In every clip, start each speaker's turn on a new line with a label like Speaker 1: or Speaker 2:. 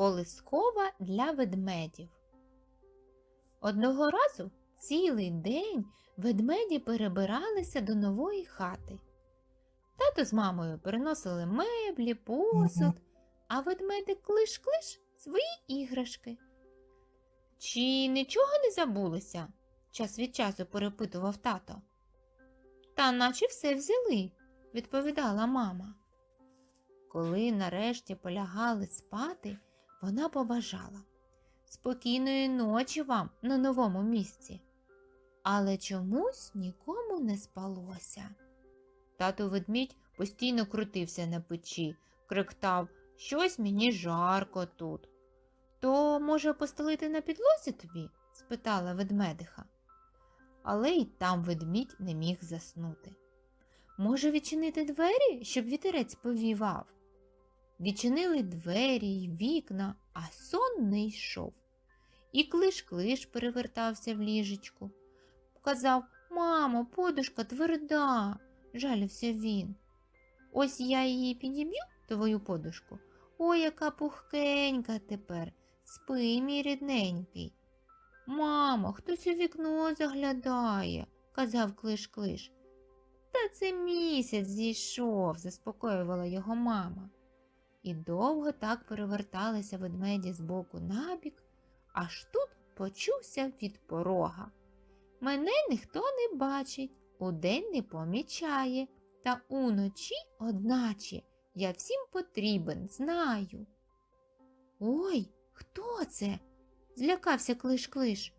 Speaker 1: Колискова для ведмедів. Одного разу цілий день ведмеді перебиралися до нової хати. Тато з мамою переносили меблі, посуд, а ведмедик клиш-клиш свої іграшки. Чи нічого не забулося? час від часу перепитував тато. Та наче все взяли, відповідала мама. Коли нарешті полягали спати, вона побажала спокійної ночі вам на новому місці. Але чомусь нікому не спалося. Тато ведмідь постійно крутився на печі, криктав щось мені жарко тут. То, може, постелити на підлозі тобі? спитала ведмедиха. Але й там ведмідь не міг заснути. Може, відчинити двері, щоб вітерець повівав? Відчинили двері й вікна, а сон не йшов. І клиш-клиш перевертався в ліжечку. Казав Мамо, подушка тверда, жалівся він. Ось я її підіб'ю, твою подушку. Ой, яка пухкенька тепер. Спи, мій рідненький. Мамо, хтось у вікно заглядає, казав клиш-клиш. Та це місяць зійшов, заспокоювала його мама. І довго так переверталися ведмеді з боку на бік, аж тут почувся від порога. Мене ніхто не бачить, удень не помічає, та уночі, одначе, я всім потрібен, знаю. Ой, хто це? злякався клиш-клиш.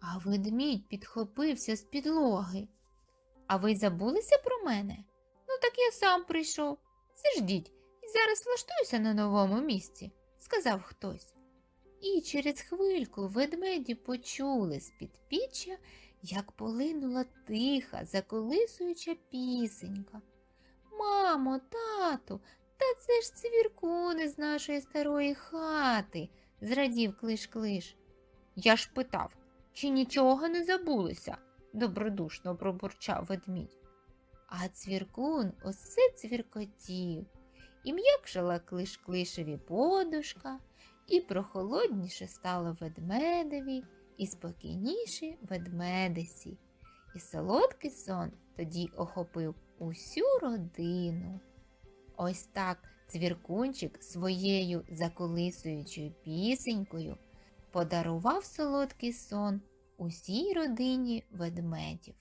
Speaker 1: А ведмідь підхопився з підлоги. А ви забулися про мене? Ну, так я сам прийшов. Заждіть, і зараз влаштуюся на новому місці, сказав хтось. І через хвильку ведмеді почули з під піччя, як полинула тиха, заколисуюча пісенька. Мамо, тату, та це ж цвіркуни з нашої старої хати, зрадів клиш-клиш. Я ж питав, чи нічого не забулося, добродушно пробурчав ведмідь. А цвіркун усе цвіркотів, і м'якшала клиш-клишеві подушка, і прохолодніше стало ведмедеві, і спокійніше ведмедисі. І солодкий сон тоді охопив усю родину. Ось так цвіркунчик своєю заколисуючою пісенькою подарував солодкий сон усій родині ведмедів.